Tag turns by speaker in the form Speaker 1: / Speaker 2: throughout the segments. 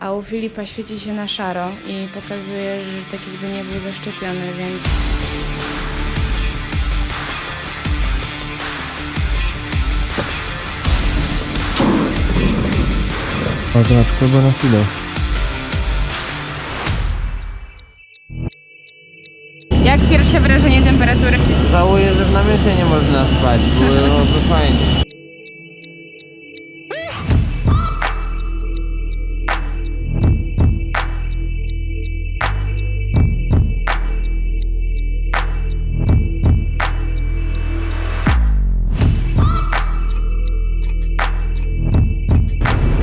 Speaker 1: a u Filipa świeci się na szaro i pokazuje, że tak jakby nie był zaszczepiony, więc
Speaker 2: O, teraz chyba na chwilę.
Speaker 1: Jak pierwsze wrażenie temperatury?
Speaker 2: Żałuję, że w namiocie nie można spać, byłoby fajnie.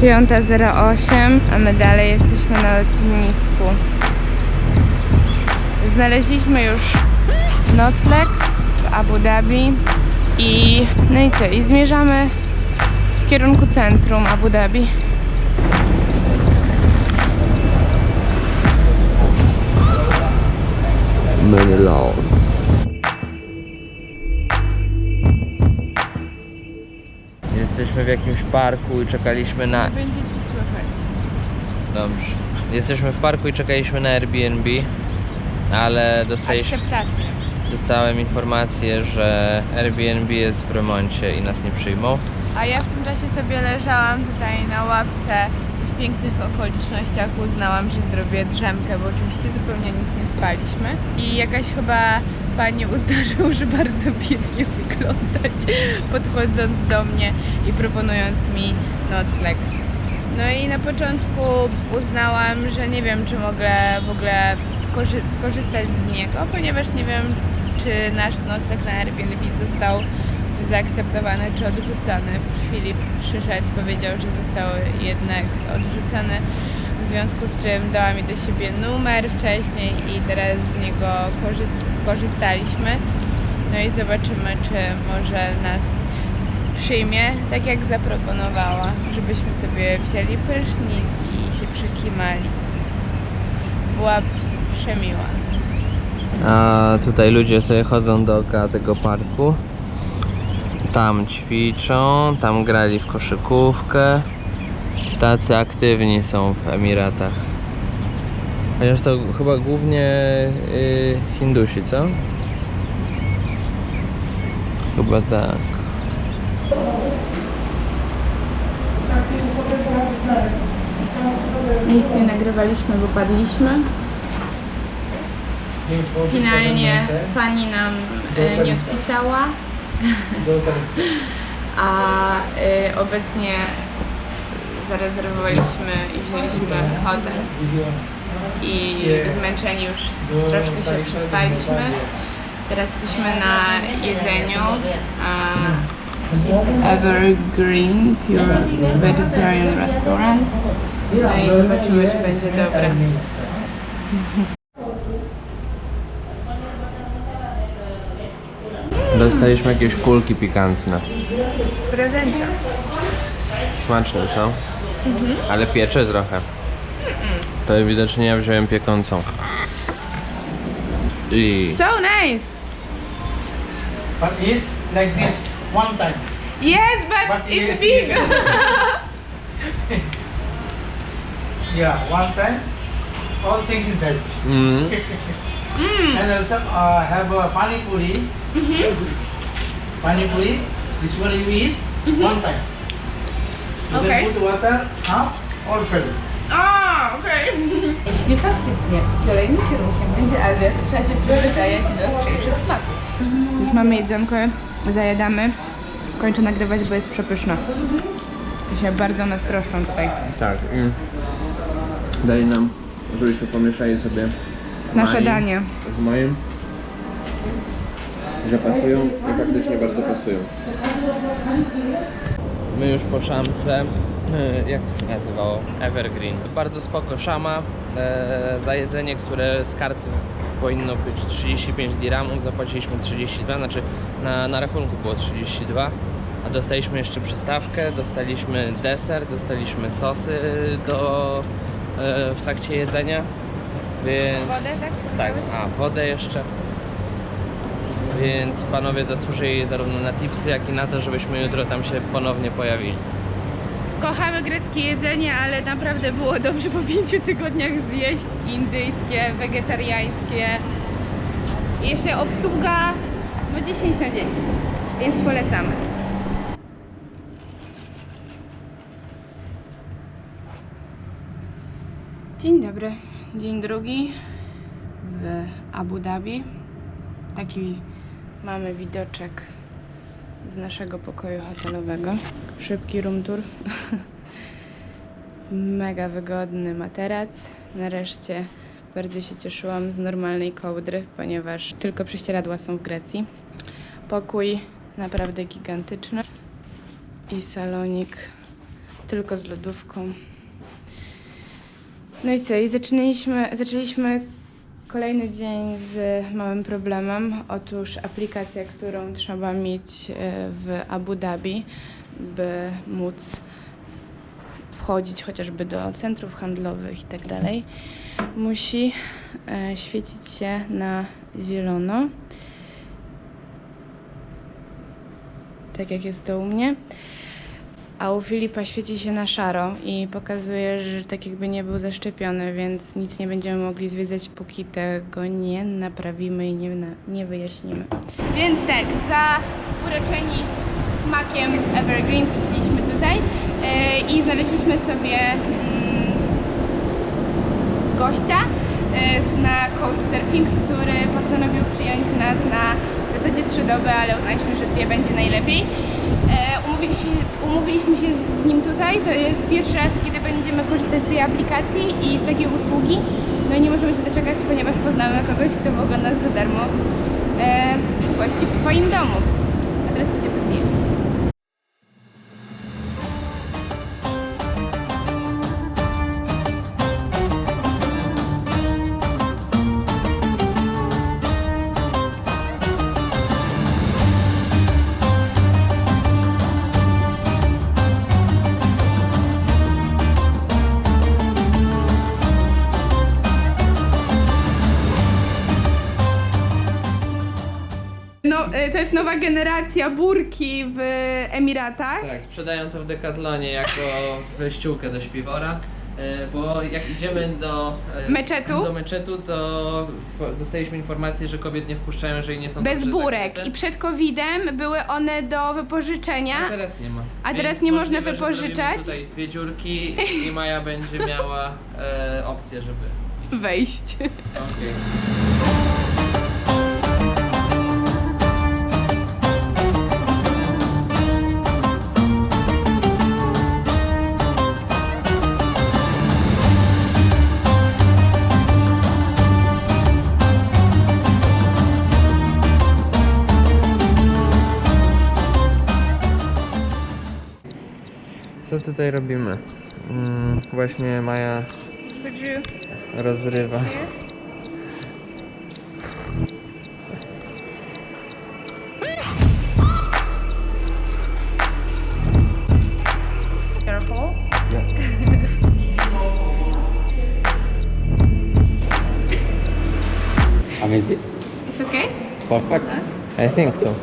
Speaker 1: Piąta 08, a my dalej jesteśmy na lotnisku. Znaleźliśmy już nocleg w Abu Dhabi i no i co? I zmierzamy w kierunku centrum Abu Dhabi.
Speaker 2: Menelaus. Jakimś parku i czekaliśmy na...
Speaker 1: Będzie ci słychać.
Speaker 2: Dobrze. Jesteśmy w parku i czekaliśmy na Airbnb, ale dostaliśmy...
Speaker 1: Akceptacja.
Speaker 2: Dostałem informację, że Airbnb jest w remoncie i nas nie przyjmą.
Speaker 1: A ja w tym czasie sobie leżałam tutaj na ławce w pięknych okolicznościach uznałam, że zrobię drzemkę, bo oczywiście zupełnie nic nie spaliśmy. I jakaś chyba pani uznała, że bardzo biednie wyglądać, podchodząc do mnie i proponując mi nocleg. No i na początku uznałam, że nie wiem, czy mogę w ogóle korzy- skorzystać z niego, ponieważ nie wiem, czy nasz nocleg na Airbnb został zaakceptowany czy odrzucony. Filip przyszedł, powiedział, że został jednak odrzucony, związku z czym dała mi do siebie numer wcześniej i teraz z niego korzys- skorzystaliśmy. No i zobaczymy, czy może nas przyjmie, tak jak zaproponowała, żebyśmy sobie wzięli prysznic i się przykimali. Była przemiła.
Speaker 2: A tutaj ludzie sobie chodzą dookoła tego parku. Tam ćwiczą, tam grali w koszykówkę. Tacy aktywni są w Emiratach. Chociaż to chyba głównie y, Hindusi, co? Chyba tak.
Speaker 1: Nic nie nagrywaliśmy, bo padliśmy. Finalnie pani nam e, nie odpisała, a e, obecnie zarezerwowaliśmy i wzięliśmy hotel. I zmęczeni już troszkę się przespaliśmy. Teraz jesteśmy na jedzeniu. Evergreen Pure Vegetarian Restaurant. No i zobaczymy, czy będzie dobre.
Speaker 2: Dostaliśmy jakieś kulki pikantne.
Speaker 1: Prezencja.
Speaker 2: Smaczne, co? Ale piecze trochę. To widocznie ja wziąłem piekącą. I
Speaker 1: So nice!
Speaker 3: But eat like this one time.
Speaker 1: Yes, but
Speaker 3: But
Speaker 1: it's
Speaker 3: you-
Speaker 1: big!
Speaker 3: Yeah, one time. All things inside.
Speaker 2: mm,
Speaker 3: And also uh, have a pani puri. Pani puri. This one you eat one time.
Speaker 1: Okay.
Speaker 3: can put water half filled.
Speaker 1: A, okej. Jeśli faktycznie kolejnym kierunkiem będzie Azja, to trzeba się przyzwyczajać do ostrzejszych smaków. Już mamy jedzonko, zajadamy. Kończę nagrywać, bo jest przepyszne. I się bardzo nas troszczą tutaj.
Speaker 2: tak. I daj nam, żebyśmy pomieszali sobie
Speaker 1: Nasze
Speaker 2: moim-
Speaker 1: danie.
Speaker 2: z moim, że pasują i faktycznie bardzo pasują. My już po szamce, e, jak to się nazywało? Evergreen. Bardzo spoko szama, e, za jedzenie, które z karty powinno być 35 dirhamów, zapłaciliśmy 32, znaczy na, na rachunku było 32, a dostaliśmy jeszcze przystawkę, dostaliśmy deser, dostaliśmy sosy do, e, w trakcie jedzenia, więc...
Speaker 1: Wodę, tak?
Speaker 2: Tak, a wodę jeszcze. Więc panowie zasłużyli zarówno na tipsy, jak i na to, żebyśmy jutro tam się ponownie pojawili.
Speaker 1: Kochamy greckie jedzenie, ale naprawdę było dobrze po pięciu tygodniach zjeść indyjskie, wegetariańskie. I jeszcze obsługa no 10 na 10, więc polecamy. Dzień dobry, dzień drugi w Abu Dhabi. Taki mamy widoczek z naszego pokoju hotelowego. Szybki room tour. Mega wygodny materac. Nareszcie bardzo się cieszyłam z normalnej kołdry, ponieważ tylko prześcieradła są w Grecji. Pokój naprawdę gigantyczny i salonik tylko z lodówką. No i co? I zaczynaliśmy, zaczęliśmy kolejny dzień z małym problemem. Otóż aplikacja, którą trzeba mieć e, w Abu Dhabi, by móc wchodzić chociażby do centrów handlowych i tak dalej, musi e, świecić się na zielono. Tak jak jest to u mnie. A u Filipa świeci się na szaro i pokazuje, że tak jakby nie był zaszczepiony, więc nic nie będziemy mogli zwiedzać, póki tego nie naprawimy i nie, na, nie wyjaśnimy. Więc tak, za uroczeni smakiem Evergreen wróciliśmy tutaj e, i znaleźliśmy sobie mm, gościa e, na Couchsurfing, który postanowił przyjąć nas na zasadzie trzy doby, ale uznaliśmy, że dwie będzie najlepiej. E, umówiliśmy, umówiliśmy się z nim tutaj. To jest pierwszy raz, kiedy będziemy korzystać z tej aplikacji i z takiej usługi. No i nie możemy się doczekać, ponieważ poznamy kogoś, kto w ogóle nas za darmo e, gości w swoim domu. A teraz idziemy zjeść. Jest nowa generacja burki w Emiratach.
Speaker 2: Tak, sprzedają to w Decathlonie jako wyściółkę do śpiwora. e, Bo jak idziemy do e,
Speaker 1: Meczetu?
Speaker 2: do meczetu, to po- dostaliśmy informację, że kobiet nie wpuszczają, jeżeli nie są
Speaker 1: Bez
Speaker 2: dobrze
Speaker 1: burek.
Speaker 2: zakryte.
Speaker 1: I przed COVID-em były one do wypożyczenia.
Speaker 2: A teraz nie ma.
Speaker 1: A teraz
Speaker 2: Więc
Speaker 1: nie można
Speaker 2: możliwe, że
Speaker 1: wypożyczać?
Speaker 2: zrobimy tutaj dwie dziurki i Maja będzie miała e, opcję, żeby.
Speaker 1: Wejść.
Speaker 2: Okej. Co tutaj robimy? Mm, właśnie Maja
Speaker 1: Would you
Speaker 2: rozrywa.
Speaker 1: Careful.
Speaker 2: Amazing.
Speaker 1: It's okay?
Speaker 2: Perfect. I think so.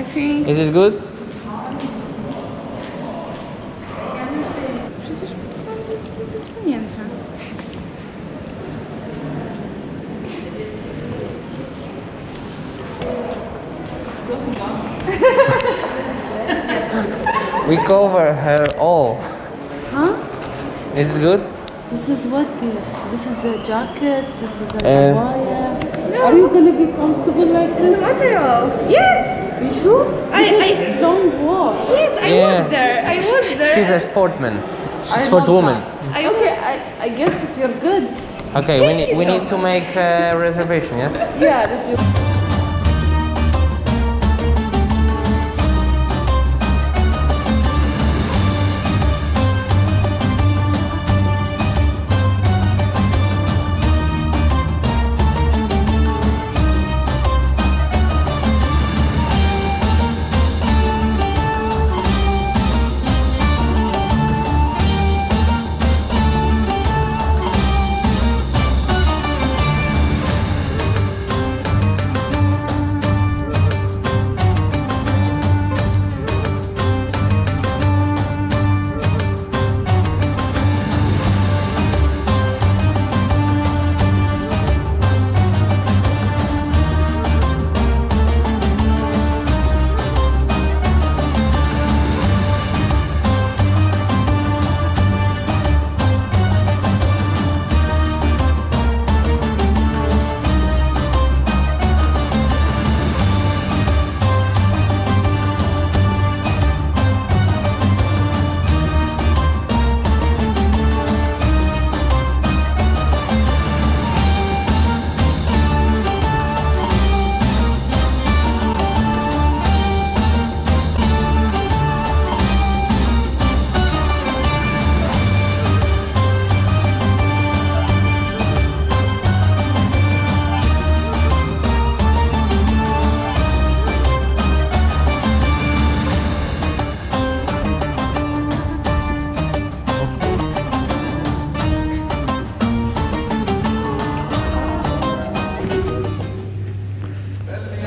Speaker 1: I think...
Speaker 2: Is it good? We cover her all.
Speaker 4: Huh?
Speaker 2: Is it good?
Speaker 4: This is what the, this is a jacket, this is a
Speaker 2: Uh,
Speaker 4: abaya. Are you gonna be comfortable like this?
Speaker 1: Material. Yes!
Speaker 4: You sure?
Speaker 1: I- I-
Speaker 4: It's long walk.
Speaker 1: Yes, I
Speaker 2: Yeah.
Speaker 1: was there. I was there.
Speaker 2: She's a sportman. She's
Speaker 4: I
Speaker 2: for
Speaker 4: love
Speaker 2: woman.
Speaker 1: I
Speaker 4: Okay, I, I guess if you're good,
Speaker 2: Okay, we need we need to make a reservation, yes?
Speaker 4: yeah, that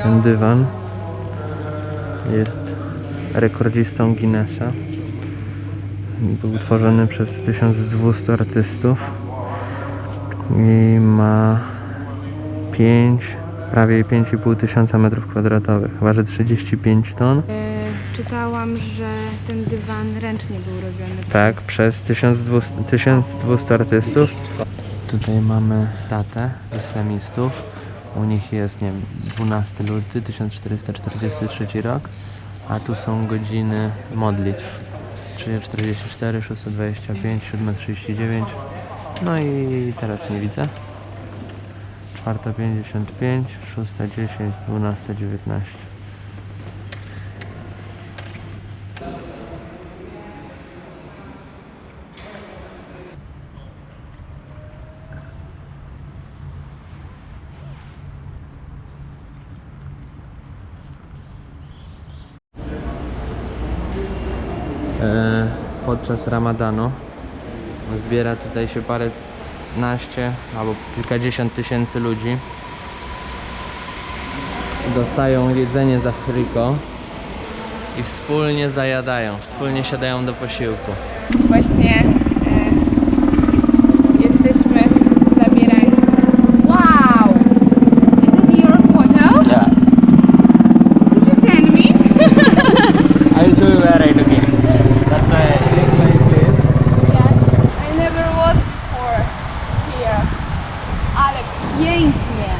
Speaker 2: ten dywan jest rekordzistą Guinnessa. Był tworzony przez 1200 artystów i ma 5, prawie 5,5 tysiąca metrów kwadratowych. Waży 35 ton.
Speaker 1: E, czytałam, że ten dywan ręcznie był robiony.
Speaker 2: Tak, przez 1200, 1200 artystów. Tutaj mamy datę islamistów. U nich jest, nie wiem, 12 luty 1443 rok, a tu są godziny modlitw. 3.44, 6.25, 7.39. No i teraz nie widzę. 4.55, 6.10, 12.19. e, podczas ramadanu. Zbiera tutaj się parę naście albo kilkadziesiąt tysięcy ludzi. Dostają jedzenie z Afryko i wspólnie zajadają, wspólnie siadają do posiłku.
Speaker 1: Właśnie e, jesteśmy zabierani. Wow! Is it your photo?
Speaker 2: Yeah,
Speaker 1: Did you send me?
Speaker 2: I will show you where I took it. That's why I like my place.
Speaker 1: Yes. I never was before here. Ale pięknie.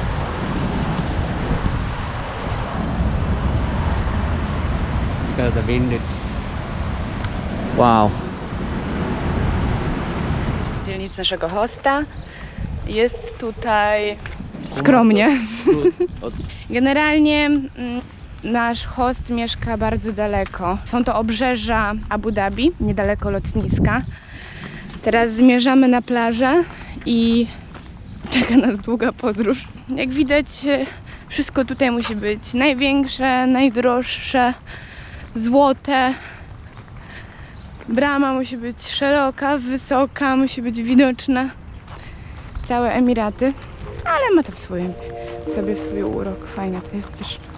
Speaker 2: Because the wind is... Wow.
Speaker 1: Dzielnic naszego hosta. Jest tutaj skromnie. Generalnie mm, nasz host mieszka bardzo daleko. Są to obrzeża Abu Dhabi, niedaleko lotniska. Teraz zmierzamy na plażę i czeka nas długa podróż. Jak widać, e, wszystko tutaj musi być największe, najdroższe, złote. Brama musi być szeroka, wysoka, musi być widoczna. Całe Emiraty, ale ma to w swoim sobie swój urok. Fajne to jest też.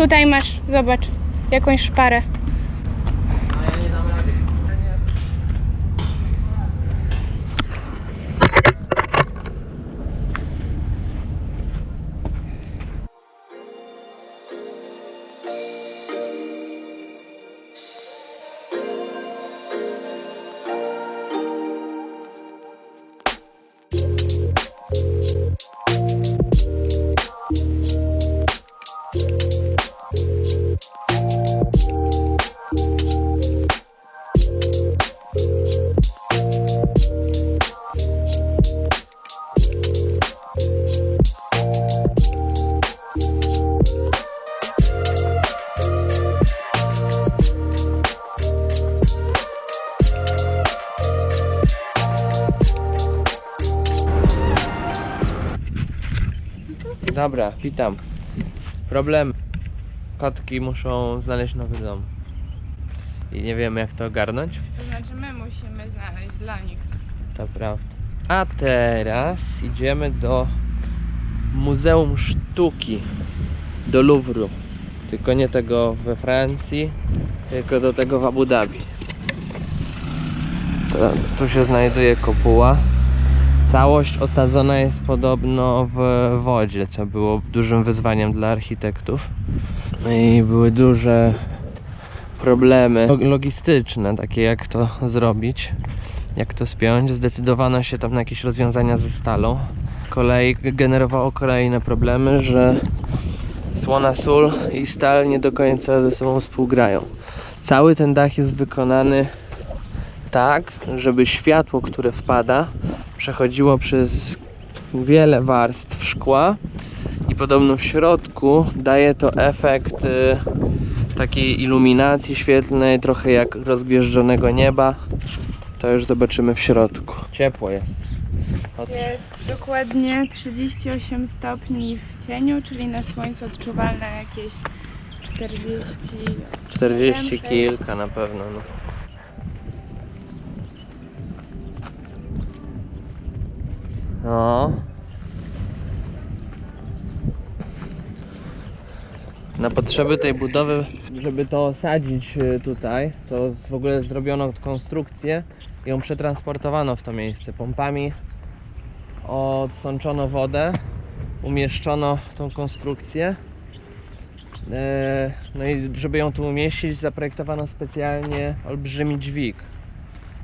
Speaker 1: Tutaj masz, zobacz, jakąś szparę.
Speaker 2: Dobra, witam. Problem. Kotki muszą znaleźć nowy dom. I nie wiemy jak to ogarnąć.
Speaker 1: To znaczy my musimy znaleźć dla nich.
Speaker 2: To prawda. A teraz idziemy do Muzeum Sztuki do Louvru. Tylko nie tego we Francji, tylko do tego w Abu Dhabi. To, tu się znajduje kopuła. Całość osadzona jest podobno w wodzie, co było dużym wyzwaniem dla architektów. No I były duże problemy log- logistyczne, takie jak to zrobić, jak to spiąć. Zdecydowano się tam na jakieś rozwiązania ze stalą. Kolej generowało kolejne problemy, że słona sól i stal nie do końca ze sobą współgrają. Cały ten dach jest wykonany tak, żeby światło, które wpada, przechodziło przez wiele warstw szkła i podobno w środku daje to efekt y, takiej iluminacji świetlnej, trochę jak rozgwieżdżonego nieba. To już zobaczymy w środku. Ciepło jest. Od...
Speaker 1: Jest dokładnie 38 stopni w cieniu, czyli na słońcu odczuwalne jakieś 40.
Speaker 2: 40
Speaker 1: Wiem, że-
Speaker 2: kilka na pewno. No. No. Na potrzeby tej budowy, żeby to osadzić y, tutaj, to w ogóle zrobiono konstrukcję i ją przetransportowano w to miejsce. Pompami odsączono wodę, umieszczono tą konstrukcję E, No i żeby ją tu umieścić, zaprojektowano specjalnie olbrzymi dźwig.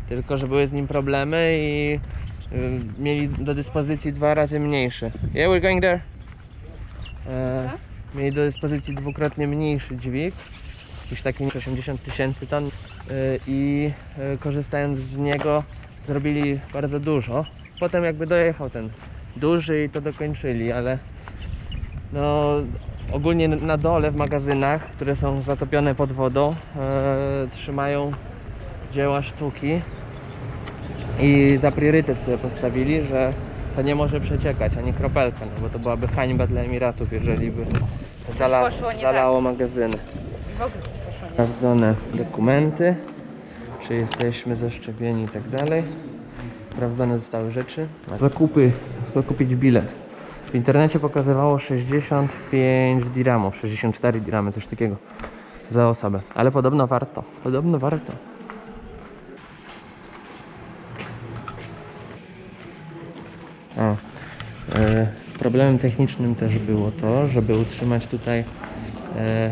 Speaker 2: Tylko, że były z nim problemy i y, mieli do dyspozycji dwa razy mniejszy. Yeah, we're going there. E, mieli do dyspozycji dwukrotnie mniejszy dźwig, już taki 80 tysięcy ton y, i y, korzystając z niego zrobili bardzo dużo. Potem jakby dojechał ten duży i to dokończyli, ale no ogólnie na dole w magazynach, które są zatopione pod wodą, e, trzymają dzieła sztuki i za priorytet sobie postawili, że to nie może przeciekać ani kropelka, no bo to byłaby hańba dla Emiratów, jeżeli by zala,
Speaker 1: poszło nie
Speaker 2: zalało magazyny.
Speaker 1: W ogóle coś poszło nie
Speaker 2: Sprawdzone dokumenty, czy jesteśmy zaszczepieni i tak dalej. Sprawdzone zostały rzeczy. Zakupy, zakupić bilet. W internecie pokazywało 65 diramów, 64 diramy, coś takiego za osobę. Ale podobno warto, podobno warto. O, e, problemem technicznym też było to, żeby utrzymać tutaj e,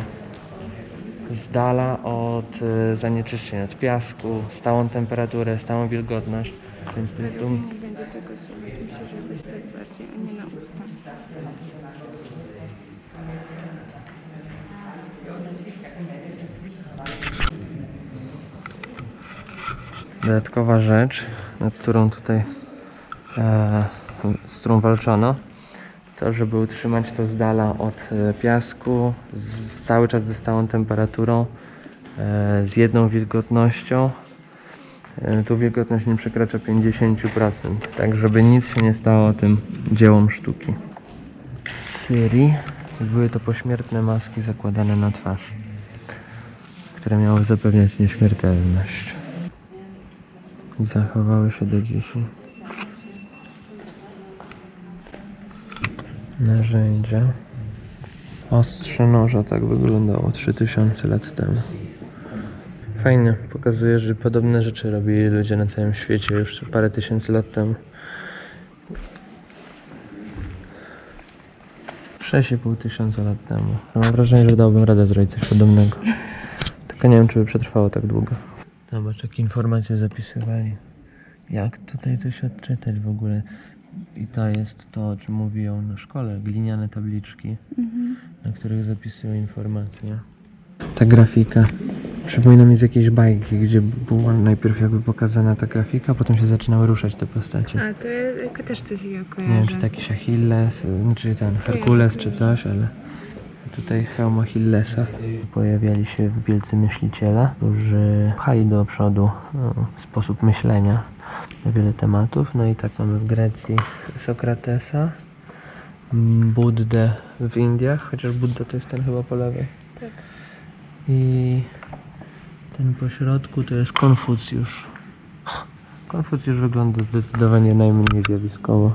Speaker 2: z dala od e, zanieczyszczeń, od piasku, stałą temperaturę, stałą wilgotność. Więc to jest tu
Speaker 1: Nie będzie tego słychać. Myślę, że weź tak bardziej, a nie na usta.
Speaker 2: dodatkowa rzecz, nad którą tutaj e, z którą walczono. To, żeby utrzymać to z dala od e, piasku, z, cały czas ze stałą temperaturą, e, z jedną wilgotnością. E, tu wilgotność nie przekracza 50%, tak żeby nic się nie stało tym dziełom sztuki. W Syrii były to pośmiertne maski zakładane na twarz, które miały zapewniać nieśmiertelność. Zachowały się do dzisiaj. Narzędzia. Ostrze noża tak wyglądało 3000 lat temu. Fajnie, pokazuje, że podobne rzeczy robili ludzie na całym świecie już parę tysięcy lat temu. 6,5 tysiąca lat temu. Mam wrażenie, że dałbym radę zrobić coś podobnego. Tylko nie wiem, czy by przetrwało tak długo. Zobacz, jakie informacje zapisywali. Jak tutaj coś odczytać w ogóle? I to jest to, o czym mówią na szkole. Gliniane tabliczki, na których zapisują informacje. Ta grafika przypomina mi z jakiejś bajki, gdzie była najpierw jakby pokazana ta grafika, a potem się zaczynały ruszać te postacie.
Speaker 1: A, to ja też coś takiego kojarzę.
Speaker 2: Nie wiem, czy to jakiś Achilles, y, czy ten Herkules, czy coś, ale tutaj hełm Achillesa. Pojawiali się wielcy myśliciele, którzy pchali do przodu no, sposób myślenia wiele tematów. No i tak mamy w Grecji Sokratesa, Buddę w Indiach, chociaż Budda to jest ten chyba po lewej.
Speaker 1: Tak.
Speaker 2: I ten po środku to jest Konfucjusz. Konfucjusz wygląda zdecydowanie najmniej zjawiskowo.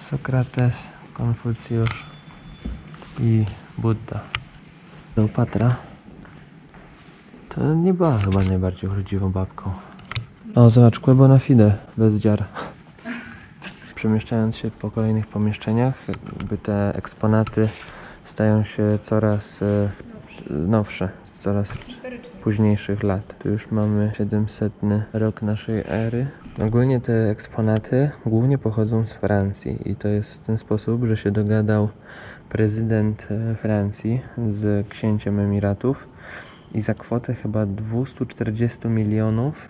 Speaker 2: Sokrates, Konfucjusz i Buddha. Kleopatra to nie była chyba najbardziej urodziwą babką. O, zobacz, Quebo na fide, bez dziar. Przemieszczając się po kolejnych pomieszczeniach, jakby te eksponaty stają się coraz e, nowsze, z coraz późniejszych lat. Tu już mamy 700 rok naszej ery. Ogólnie te eksponaty głównie pochodzą z Francji i to jest w ten sposób, że się dogadał prezydent e, Francji z księciem Emiratów i za kwotę chyba 240 milionów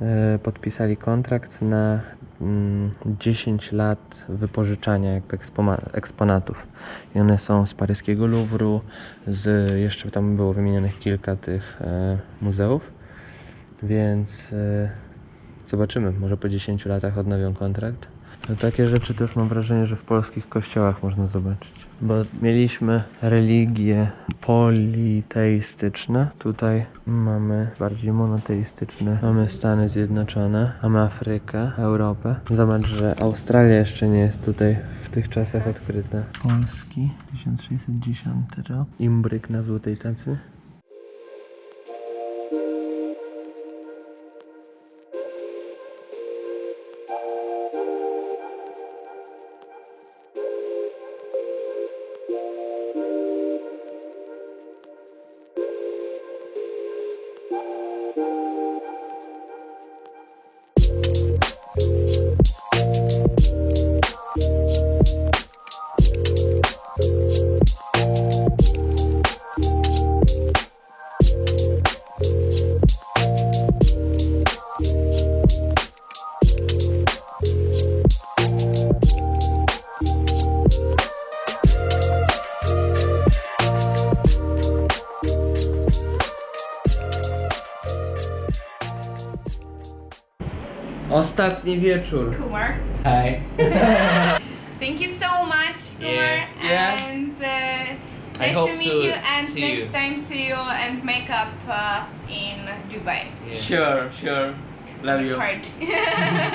Speaker 2: e, podpisali kontrakt na mm, 10 lat wypożyczania jakby eksponatów. I one są z paryskiego Louvru, z jeszcze tam było wymienionych kilka tych e, muzeów, więc e, zobaczymy, może po 10 latach odnowią kontrakt. No, takie rzeczy już mam wrażenie, że w polskich kościołach można zobaczyć. Bo mieliśmy religie politeistyczne, tutaj mamy bardziej monoteistyczne. Mamy Stany Zjednoczone, mamy Afrykę, Europę. Zobacz, że Australia jeszcze nie jest tutaj w tych czasach odkryta. Polski, 1610 rok. Imbryk na złotej tacy. Ostatni wieczór.
Speaker 1: Kumar.
Speaker 2: Hej.
Speaker 1: Thank you so much, Kumar.
Speaker 2: Yeah. Yeah.
Speaker 1: And uh,
Speaker 2: I
Speaker 1: nice
Speaker 2: hope
Speaker 1: to meet
Speaker 2: to
Speaker 1: you. And
Speaker 2: see
Speaker 1: next
Speaker 2: you.
Speaker 1: time, see you and make up uh, in Dubai. Yeah.
Speaker 2: Sure, sure. Love you.
Speaker 1: Party.